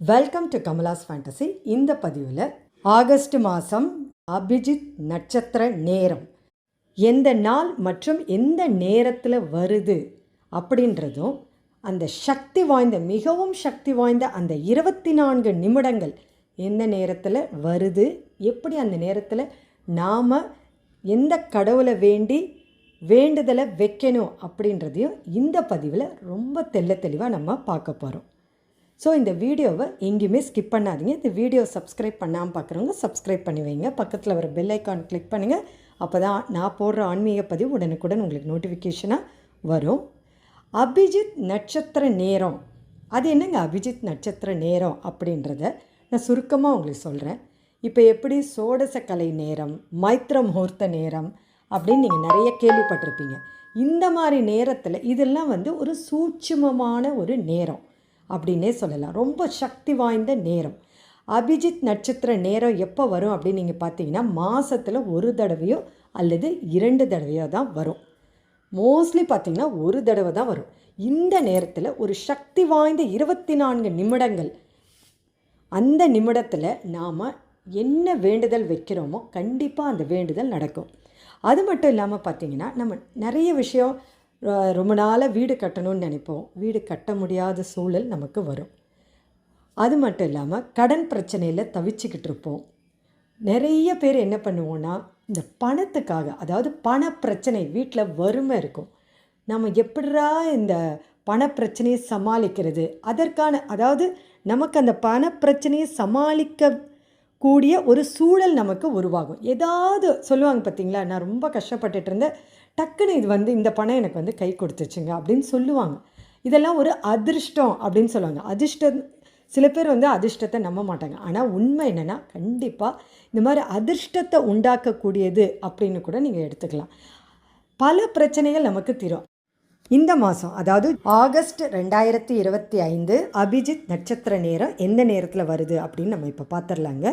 Welcome to Kamala's fantasy இந்த பதிவில் August மாதம் அபிஜித் நட்சத்திர நேரம். எந்த நாள் மற்றும் எந்த நேரத்தில் வருது அப்படின்றதும் அந்த சக்தி வாய்ந்த மிகவும் சக்தி வாய்ந்த அந்த இருபத்தி நான்கு நிமிடங்கள் எந்த நேரத்தில் வருது எப்படி அந்த நேரத்தில் நாம் எந்த கடவுளை வேண்டி வேண்டுதலை வைக்கணும் அப்படின்றதையும் இந்த பதிவில் ரொம்ப தெள்ள தெளிவாக நம்ம பார்க்க போகிறோம் ஸோ இந்த வீடியோவை எங்கேயுமே ஸ்கிப் பண்ணாதீங்க. இந்த வீடியோ சப்ஸ்கிரைப் பண்ணாமல் பார்க்குறவங்க சப்ஸ்கிரைப் பண்ணி வைங்க. பக்கத்தில் வர பெல் ஐக்கான் கிளிக் பண்ணுங்கள் அப்போ தான் நான் போடுற ஆன்மீக பதிவு உடனுக்குடன் உங்களுக்கு நோட்டிஃபிகேஷனாக வரும். அபிஜித் நட்சத்திர நேரம். அது என்னங்க அபிஜித் நட்சத்திர நேரம் அப்படின்றத நான் சுருக்கமாக உங்களுக்கு சொல்கிறேன் இப்போ எப்படி சோடச கலை நேரம் மைத்திர முகூர்த்த நேரம் அப்படின்னு நீங்கள் நிறைய கேள்விப்பட்டிருப்பீங்க. இந்த மாதிரி நேரத்தில் இதெல்லாம் வந்து ஒரு சூட்சுமமான ஒரு நேரம் அப்படின்னே சொல்லலாம். ரொம்ப சக்தி வாய்ந்த நேரம். அபிஜித் நட்சத்திர நேரம் எப்போ வரும் அப்படின்னு நீங்கள் பார்த்தீங்கன்னா மாதத்தில் ஒரு தடவையோ அல்லது இரண்டு தடவையோ தான் வரும். மோஸ்ட்லி பார்த்திங்கன்னா ஒரு தடவை தான் வரும். இந்த நேரத்தில் ஒரு சக்தி வாய்ந்த இருபத்தி நான்கு நிமிடங்கள். அந்த நிமிடத்தில் நாம் என்ன வேண்டுதல் வைக்கிறோமோ கண்டிப்பாக அந்த வேண்டுதல் நடக்கும். அது மட்டும் இல்லாமல் பார்த்திங்கன்னா நம்ம நிறைய விஷயம் ரொம்ப நாளாக வீடு கட்டணும்னு நினைப்போம். வீடு கட்ட முடியாத சூழல் நமக்கு வரும். அது மட்டும் இல்லாமல் கடன் பிரச்சனையில் தவிச்சுக்கிட்டு இருப்போம். நிறைய பேர் என்ன பண்ணுவோன்னா இந்த பணத்துக்காக அதாவது பண பிரச்சனை வீட்டில் வறுமை இருக்கும். நம்ம எப்படிரா இந்த பண பிரச்சனையை சமாளிக்கிறது? அதற்கான அதாவது நமக்கு அந்த பண பிரச்சனையை சமாளிக்க கூடிய ஒரு சூழல் நமக்கு உருவாகும். ஏதாவது சொல்லுவாங்க பார்த்தீங்களா நான் ரொம்ப கஷ்டப்பட்டுட்டு இருந்தேன் டக்குன்னு இது வந்து இந்த பணம் எனக்கு வந்து கை கொடுத்துச்சுங்க அப்படின்னு சொல்லுவாங்க. இதெல்லாம் ஒரு அதிர்ஷ்டம் அப்படின்னு சொல்லுவாங்க. அதிர்ஷ்டம் சில பேர் வந்து அதிர்ஷ்டத்தை நம்ப மாட்டாங்க. ஆனால் உண்மை என்னென்னா கண்டிப்பாக இந்த மாதிரி அதிர்ஷ்டத்தை உண்டாக்கக்கூடியது அப்படின்னு கூட நீங்கள் எடுத்துக்கலாம். பல பிரச்சனைகள் நமக்கு தீரும். இந்த மாதம் அதாவது ஆகஸ்ட் ரெண்டாயிரத்தி இருபத்தி ஐந்து அபிஜித் நட்சத்திர நேரம் எந்த நேரத்தில் வருது அப்படின்னு நம்ம இப்போ பார்த்துடலாங்க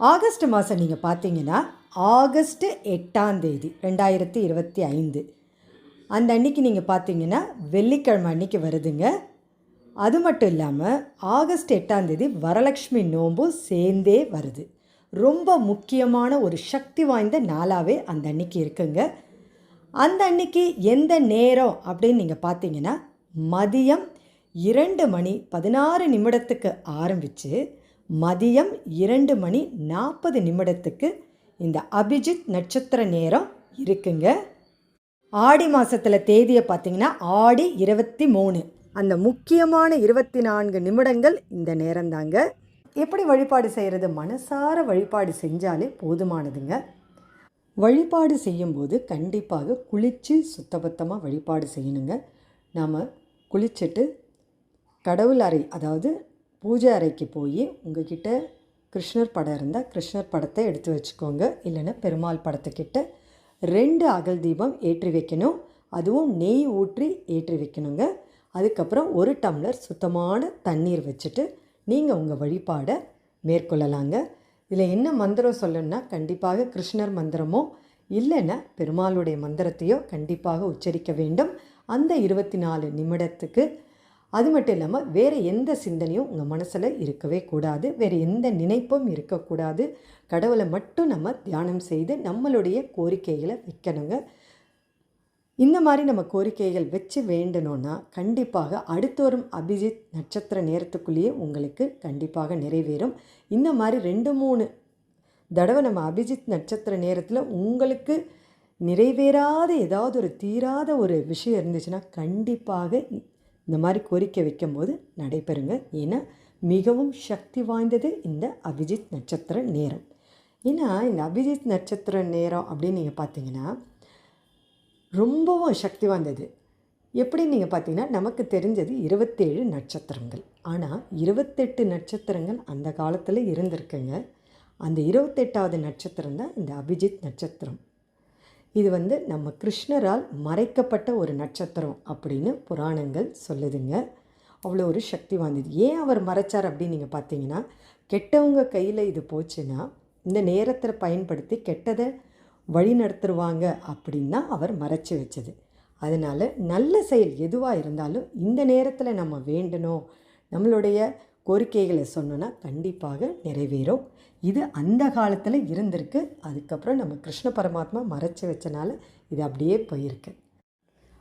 ஆகஸ்ட் மாதம் நீங்கள் பார்த்தீங்கன்னா ஆகஸ்ட் எட்டாம் தேதி ரெண்டாயிரத்தி இருபத்தி ஐந்து. அந்த அன்னைக்கு நீங்கள் பார்த்தீங்கன்னா வெள்ளிக்கிழமை அன்னைக்கு வருதுங்க. அது மட்டும் இல்லாமல் ஆகஸ்ட் எட்டாம் தேதி வரலக்ஷ்மி நோம்பும் சேர்ந்தே வருது. ரொம்ப முக்கியமான ஒரு சக்தி வாய்ந்த நாளாகவே அந்த அன்னைக்கு இருக்குங்க. அந்த அன்னைக்கு எந்த நேரம் அப்படின்னு நீங்கள் பார்த்தீங்கன்னா மதியம் இரண்டு மணி பதினாறு நிமிடத்துக்கு ஆரம்பித்து மதியம் இரண்டு மணி நாற்பது நிமிடத்துக்கு இந்த அபிஜித் நட்சத்திர நேரம் இருக்குங்க. ஆடி மாதத்தில் தேதியை பார்த்தீங்கன்னா ஆடி இருபத்தி மூணு. அந்த முக்கியமான இருபத்தி நான்கு நிமிடங்கள் இந்த நேரம்தாங்க. எப்படி வழிபாடு செய்கிறது மனசார வழிபாடு செஞ்சாலே போதுமானதுங்க. வழிபாடு செய்யும்போது கண்டிப்பாக குளித்து சுத்தபத்தமாக வழிபாடு செய்யணுங்க. நாம் குளிச்சுட்டு கடவுள் அறை அதாவது பூஜை அறைக்கு போய் உங்ககிட்ட கிருஷ்ணர் படம் இருந்தால் கிருஷ்ணர் படத்தை எடுத்து வச்சுக்கோங்க. இல்லைன்னா பெருமாள் படத்துக்கிட்ட ரெண்டு அகல் தீபம் ஏற்றி வைக்கணும். அதுவும் நெய் ஊற்றி ஏற்றி வைக்கணுங்க. அதுக்கப்புறம் ஒரு டம்ளர் சுத்தமான தண்ணீர் வச்சுட்டு நீங்கள் உங்கள் வழிபாடை மேற்கொள்ளலாங்க. இதில் என்ன மந்திரம் சொல்லணும்னா கண்டிப்பாக கிருஷ்ணர் மந்திரமோ இல்லைன்னா பெருமாளுடைய மந்திரத்தையோ கண்டிப்பாக உச்சரிக்க வேண்டும். அந்த இருபத்தி நாலு நிமிடத்துக்கு. அது மட்டும் இல்லாமல் வேறு எந்த சிந்தனையும் உங்கள் மனசில் இருக்கவே கூடாது. வேறு எந்த நினைப்பும் இருக்கக்கூடாது. கடவுளை மட்டும் நம்ம தியானம் செய்து நம்மளுடைய கோரிக்கைகளை வைக்கணுங்க. இந்த மாதிரி நம்ம கோரிக்கைகள் வச்சு வேண்டணும்னா கண்டிப்பாக அடுத்து வரும் அபிஜித் நட்சத்திர நேரத்துக்குள்ளேயே உங்களுக்கு கண்டிப்பாக நிறைவேறும். இந்த மாதிரி ரெண்டு மூணு தடவை நம்ம அபிஜித் நட்சத்திர நேரத்தில் உங்களுக்கு நிறைவேறாத ஏதாவது ஒரு தீராத ஒரு விஷயம் இருந்துச்சுன்னா கண்டிப்பாக இந்த மாதிரி கோரிக்கை வைக்கும்போது நடைபெறுங்க. ஏன்னா மிகவும் சக்தி வாய்ந்தது இந்த அபிஜித் நட்சத்திர நேரம். ஏன்னா இந்த அபிஜித் நட்சத்திர நேரம் அப்படின்னு நீங்கள் பார்த்தீங்கன்னா ரொம்பவும் சக்தி வாய்ந்தது. எப்படி நீங்கள் பார்த்தீங்கன்னா நமக்கு தெரிஞ்சது இருபத்தேழு நட்சத்திரங்கள். ஆனால் இருபத்தெட்டு நட்சத்திரங்கள் அந்த காலத்தில் இருந்திருக்குங்க. அந்த இருபத்தெட்டாவது நட்சத்திரம் தான் இந்த அபிஜித் நட்சத்திரம். இது வந்து நம்ம கிருஷ்ணரால் மறைக்கப்பட்ட ஒரு நட்சத்திரம் அப்படின்னு புராணங்கள் சொல்லுதுங்க. அவ்வளோ ஒரு சக்தி வாய்ந்தது. ஏன் அவர் மறைச்சார் அப்படின்னு நீங்கள் பார்த்தீங்கன்னா கெட்டவங்க கையில் இது போச்சுன்னா இந்த நேரத்தை பயன்படுத்தி கெட்டதை வழி நடத்துருவாங்க அப்படின்னா அவர் மறைச்சி வச்சது. அதனால் நல்ல செயல் எதுவாக இருந்தாலும் இந்த நேரத்தில் நம்ம வேண்டணும். நம்மளுடைய கோரிக்கைகளை சொன்னோன்னா கண்டிப்பாக நிறைவேறும். இது அந்த காலத்தில் இருந்திருக்கு. அதுக்கப்புறம் நம்ம கிருஷ்ண பரமாத்மா மறைச்சி வச்சனால இது அப்படியே போயிருக்கு.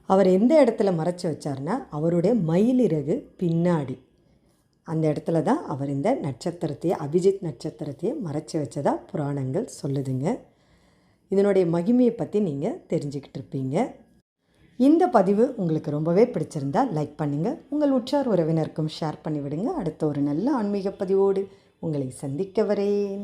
அவர் எந்த இடத்துல மறைச்சி வச்சார்னா அவருடைய மயிலிறகு பின்னாடி. அந்த இடத்துல தான் அவர் இந்த நட்சத்திரத்தையே அபிஜித் நட்சத்திரத்தையே மறைச்சி வச்சதாக புராணங்கள் சொல்லுதுங்க. இதனுடைய மகிமையை பற்றி நீங்கள் தெரிஞ்சுக்கிட்டு இருப்பீங்க இந்த பதிவு உங்களுக்கு ரொம்பவே பிடிச்சிருந்தா லைக் பண்ணுங்கள் உங்கள் உற்றார் உறவினருக்கும் ஷேர் பண்ணிவிடுங்க. அடுத்த ஒரு நல்ல ஆன்மீக பதிவோடு உங்களை சந்திக்க வரேன்.